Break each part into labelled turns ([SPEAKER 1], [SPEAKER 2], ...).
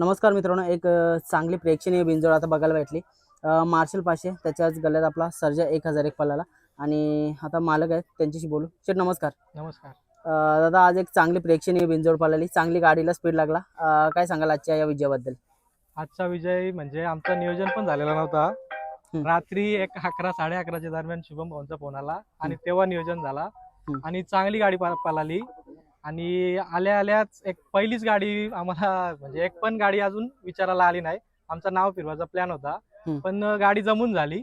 [SPEAKER 1] नमस्कार मित्रांनो एक चांगली प्रेक्षणीय बिंजोड आता बघायला भेटली. मार्शल पाशे त्याच्याच गल्ल्यात आपला सर्जा एक हजार एक पल्लाला आणि आता मालक आहेत त्यांच्याशी बोलू. शेठ नमस्कार.
[SPEAKER 2] नमस्कार.
[SPEAKER 1] अ, दादा आज एक चांगली प्रेक्षणीय बिंजोड पळाली. चांगली गाडीला स्पीड लागला. अ, काय सांगाल आजच्या या विजयाबद्दल?
[SPEAKER 2] आजचा विजय म्हणजे आमचं नियोजन पण झालेला नव्हता. रात्री एक अकरा साडे अकराच्या दरम्यान शुभम भाऊंचा फोन आला आणि तेव्हा नियोजन झाला.
[SPEAKER 1] हम्म.
[SPEAKER 2] आणि चांगली गाडी पा- पळाली. आणि आल्या आल्याच एक पहिलीच गाडी आम्हाला म्हणजे एक पण गाडी अजून विचारायला आली नाही. आमचं नाव फिरवायचा प्लॅन होता. पण गाडी जमून झाली.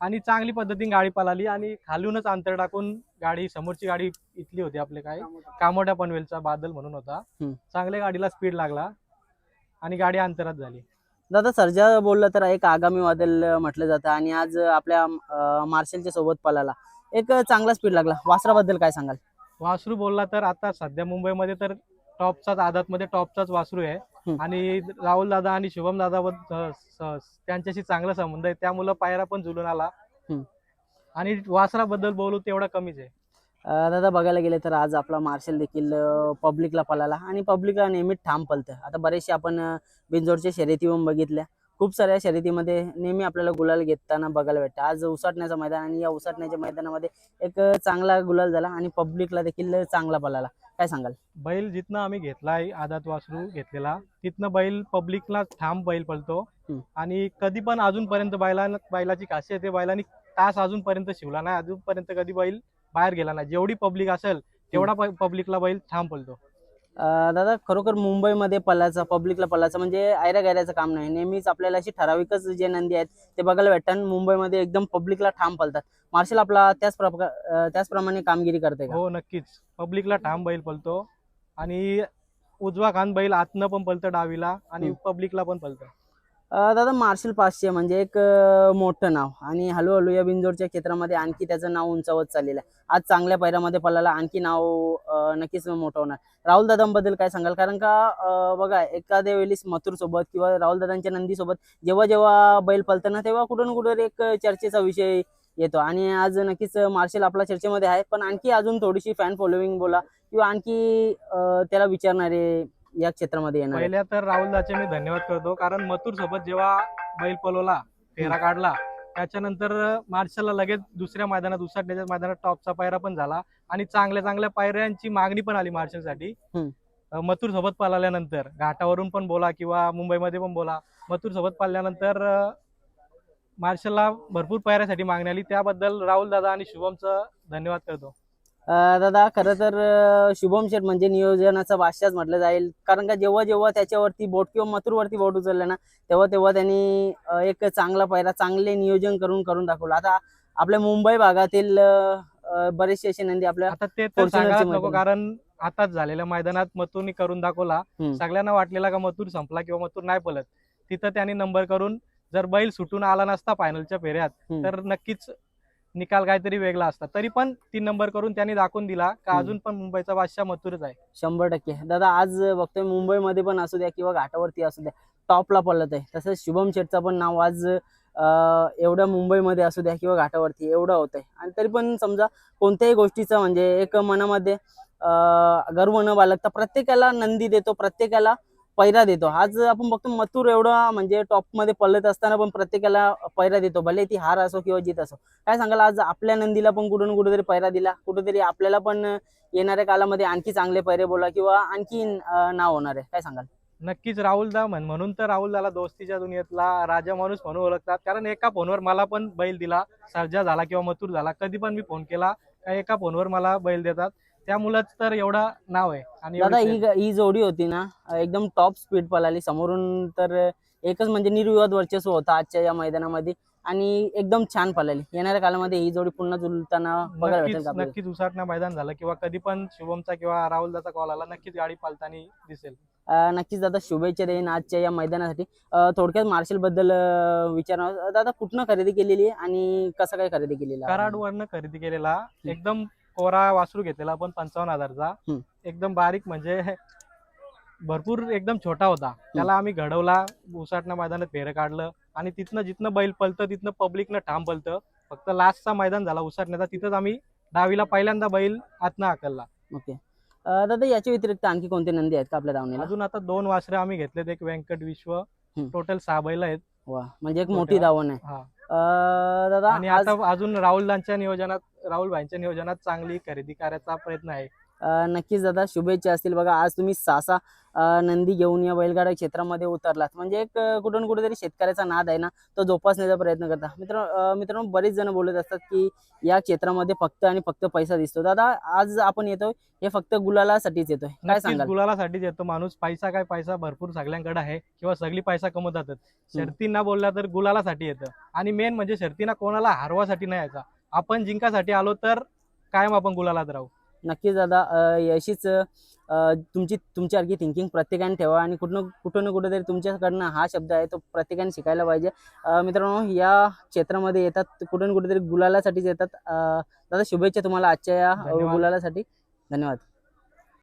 [SPEAKER 2] आणि चांगली पद्धतीने गाडी पळाली आणि खालूनच अंतर टाकून गाडी समोरची गाडी इथली होती आपले काय कामोड्या पनवेलचा बादल म्हणून होता. चांगल्या गाडीला स्पीड लागला आणि गाडी अंतरात झाली.
[SPEAKER 1] दादा सर्जा बोललं तर एक आगामी वादल म्हटलं जातं आणि आज आपल्या मार्शलच्या सोबत पळाला. एक चांगला स्पीड लागला. वासराबद्दल काय सांगाल?
[SPEAKER 2] वासरू बोलला तर आता सध्या मुंबईमध्ये तर टॉपचाच आदातमध्ये टॉपचाच वासरू आहे. आणि राहुल दादा आणि शुभम दादा त्यांच्याशी चांगला संबंध आहे. त्यामुळं पायरा पण जुलून आला. आणि वासराबद्दल बोलू तेवढा कमीच आहे.
[SPEAKER 1] दादा बघायला गेले तर आज आपला मार्शल देखील पब्लिकला पळाला. आणि पब्लिकला नेहमीच ठाम पलतं. आता बरेचसे आपण बिंजोडच्या शर्यती बघितल्या. खूप साऱ्या शर्यतीमध्ये नेहमी आपल्याला गुलाल घेताना बघायला भेटतं. आज उसाटण्याचं मैदान आणि या उसाटण्याच्या मैदानामध्ये एक चांगला गुलाल झाला आणि पब्लिकला देखील चांगला पळाला. काय सांगाल?
[SPEAKER 2] बैल जिथनं आम्ही घेतलाय आदात वासरू घेतलेला तिथनं बैल पब्लिकला ठाम बैल पळतो. आणि कधी पण अजूनपर्यंत बैला बैलाची खासियत आहे बैलांनी तास अजूनपर्यंत शिवला नाही. अजूनपर्यंत कधी बैल बाहेर गेला नाही. जेवढी पब्लिक असेल तेवढा पब्लिकला बैल ठाम पळतो.
[SPEAKER 1] दादा खरोखर मुंबईमध्ये पल्लाचा पब्लिकला पल्लाचा म्हणजे आयरा गायराचं काम नाही. नेहमीच आपल्याला अशी ठराविकच जे नंदी आहेत ते बघायला भेटतात. मुंबईमध्ये एकदम पब्लिकला ठाम पलतात. मार्शल आपला त्याच प्रकार त्याचप्रमाणे कामगिरी करते का?
[SPEAKER 2] हो नक्कीच. पब्लिकला ठाम बैल पळतो आणि उजवा खान बैल आतनं पण पळतं डावीला आणि. पब्लिकला पण पळतं
[SPEAKER 1] अ, दादा मार्शल पाचशे म्हणजे एक मोठं नाव. आणि हळूहळू या बिंजोडच्या क्षेत्रामध्ये आणखी त्याचं नाव उंचावत चाललेलं आहे. आज चांगल्या पैरामध्ये पळाला आणखी नाव नक्कीच मोठं होणार. राहुल दादांबद्दल काय सांगाल? कारण का बघा एखाद्या वेळेस मथुर सोबत किंवा राहुल दादांच्या नंदीसोबत जेव्हा जेव्हा बैल पलताना तेव्हा कुठून कुठून एक चर्चेचा विषय येतो. आणि आज नक्कीच मार्शल आपल्या चर्चेमध्ये आहे. पण आणखी अजून थोडीशी फॅन फॉलोविंग बोला किंवा आणखी त्याला विचारणारे या क्षेत्रामध्ये येणार.
[SPEAKER 2] पहिल्या तर राहुलदाचे मी धन्यवाद करतो. कारण मथुर सोबत जेव्हा बैल पळवला फेरा काढला त्याच्यानंतर मार्शलला लगेच दुसऱ्या मैदानात उसाटण्याच्या मैदानात टॉपचा पायरा पण झाला. आणि चांगल्या चांगल्या पायऱ्यांची मागणी पण आली मार्शलसाठी.
[SPEAKER 1] हम्म.
[SPEAKER 2] मथुर सोबत पळाल्यानंतर घाटावरून पण बोला किंवा मुंबईमध्ये पण बोला मथुर सोबत पळाल्यानंतर अं, मार्शलला भरपूर पायऱ्यासाठी मागणी आली. त्याबद्दल राहुल दादा आणि शुभमचं धन्यवाद करतो.
[SPEAKER 1] दादा खरं तर शुभम शेठ म्हणजे नियोजनाचा बादशाच म्हटलं जाईल कारण का जेव्हा जेव्हा त्याच्यावरती बोट किंवा मथुरवरती बोट उचललं ना तेव्हा तेव्हा त्यांनी एक चांगला पायरा चांगले नियोजन करून करून दाखवलं आता आपल्या मुंबई भागातील बरेचसे असे नंदी आपल्या
[SPEAKER 2] आता ते नको. कारण आताच झालेल्या मैदानात मथुरनी करून दाखवला. सगळ्यांना वाटलेला का मथुर संपला किंवा मथुर नाही पळत तिथं त्यांनी नंबर करून जर बैल सुटून आला नसता फायनलच्या फेऱ्यात. तर नक्कीच निकाल काहीतरी वेगळा असता. तरी पण तीन नंबर करून त्यांनी दाखवून दिला का. अजून पण मुंबईचा बादशाह मथुरच आहे.
[SPEAKER 1] शंभर टक्के. दादा आज बघतोय मुंबईमध्ये पण असू द्या किंवा घाटावरती असू द्या टॉपला पडलं आहे तसंच शुभम शेठचं पण नाव आज अं, एवढ्या मुंबईमध्ये असू द्या किंवा घाटावरती एवढं होतंय. आणि तरी पण समजा कोणत्याही गोष्टीचं म्हणजे एक मनामध्ये गर्व न बाळगता प्रत्येकाला नंदी देतो प्रत्येकाला पैरा देतो. आज आपण बघतो मथुर एवढा म्हणजे टॉपमध्ये पडलत असताना पण प्रत्येकाला पैरा देतो. भले ती हार असो किंवा जीत असो. काय सांगाल? आज आपल्या नंदीला पण कुठून कुठेतरी पैरा दिला. कुठेतरी आपल्याला पण येणाऱ्या कालामध्ये आणखी चांगले पैरे बोला किंवा आणखी नाव होणार आहे. काय सांगाल?
[SPEAKER 2] नक्कीच राहुलदा म्हण म्हणून तर राहुल दाला दोस्तीच्या दुनियेतला राजा माणूस म्हणून ओळखतात. कारण एका फोनवर मला पण बैल दिला. सर्जा झाला किंवा मथुर झाला. कधी पण मी फोन केला एका फोनवर मला बैल देतात. त्यामुळंच तर एवढा नाव आहे. आणि
[SPEAKER 1] दादा
[SPEAKER 2] एवढी
[SPEAKER 1] ही ग- ही जोडी होती ना एकदम टॉप स्पीड पळाली. समोरून तर एकच म्हणजे निर्विवाद वर्चस्व होता आजच्या या मैदानामध्ये. आणि एकदम छान पळाली. येणाऱ्या कालामध्ये ही जोडी पुन्हा जुलताना बघायला भेटेल
[SPEAKER 2] नक्कीच
[SPEAKER 1] का आपल्याला?
[SPEAKER 2] नक्कीच उसाटणं मैदान झालं किंवा कधी पण शुभमचा किंवा राहुलदाचा कॉल आला नक्कीच गाडी पालताना दिसेल.
[SPEAKER 1] अं, नक्कीच दादा शुभेच्छा देईन आजच्या या मैदानासाठी. अं, थोडक्यात मार्शलबद्दल अं, विचारणार दादा कुठनं खरेदी केलेली आहे आणि कसं काय खरेदी केलेली आहे?
[SPEAKER 2] कराडवरनं खरेदी केलेला एकदम कोरा वासरू घेतलेला पण पंचावन्न हजारचा.
[SPEAKER 1] हम्म.
[SPEAKER 2] एकदम बारीक म्हणजे भरपूर एकदम छोटा होता. त्याला आम्ही घडवला उसाटणं मैदानात फेरं काढलं आणि तिथनं जिथनं बैल पलतं तिथनं पब्लिकनं ठाम पलतं फक्त लास्टचा मैदान झाला उसाटण्याचा तिथंच आम्ही डावीला पहिल्यांदा बैल आतनं हाकलला.
[SPEAKER 1] ओके. अं, दादा याच्या व्यतिरिक्त आणखी कोणते नंदी आहेत का आपल्या दावणीला
[SPEAKER 2] अजून आता दोन वासरे आम्ही घेतलेत. एक व्यंकट विश्व. टोटल सहा बैल आहेत.
[SPEAKER 1] वा म्हणजे एक. मोठी दावण आहे.
[SPEAKER 2] हा.
[SPEAKER 1] दादा
[SPEAKER 2] आणि
[SPEAKER 1] आज
[SPEAKER 2] आता अजून राहुलांच्या नियोजनात राहुल भाईंच्या नियोजनात चांगली खरेदी करायचा प्रयत्न आहे.
[SPEAKER 1] नक्कीच दादा शुभेच्छा असतील. बघा आज तुम्ही सासा नंदी घेऊन या बैलगाडा क्षेत्रामध्ये उतरलात. म्हणजे एक कुठून कुठेतरी शेतकऱ्याचा नाद आहे ना तो जोपासण्याचा प्रयत्न करता. मित्र मित्रांनो बरेच जण बोलत असतात की या क्षेत्रामध्ये फक्त आणि फक्त पैसा दिसतो. दादा आज आपण येतोय हे फक्त गुलालासाठीच येतोय. काय सांगाल?
[SPEAKER 2] गुलालासाठीच येतो माणूस. पैसा काय पैसा भरपूर सगळ्यांकडे आहे किंवा सगळी पैसा कमवतातच शर्तींना बोलला तर गुलालासाठी येतं. आणि मेन म्हणजे शर्तींना कोणाला हरवासाठी नाही यायचा. आपण जिंकासाठी आलो तर कायम आपण गुलालात राहू.
[SPEAKER 1] नक्कीच दादा अशीच तुमची तुमच्यासारखी थिंकिंग प्रत्येकाने ठेवा आणि कुठं कुठं ना कुठेतरी तुमच्याकडनं हा शब्द आहे तो प्रत्येकाने शिकायला पाहिजे. मित्रांनो या क्षेत्रामध्ये येतात कुठं ना कुठेतरी गुलालासाठीच येतात. दादा शुभेच्छा तुम्हाला आजच्या या. गुलालासाठी. धन्यवाद.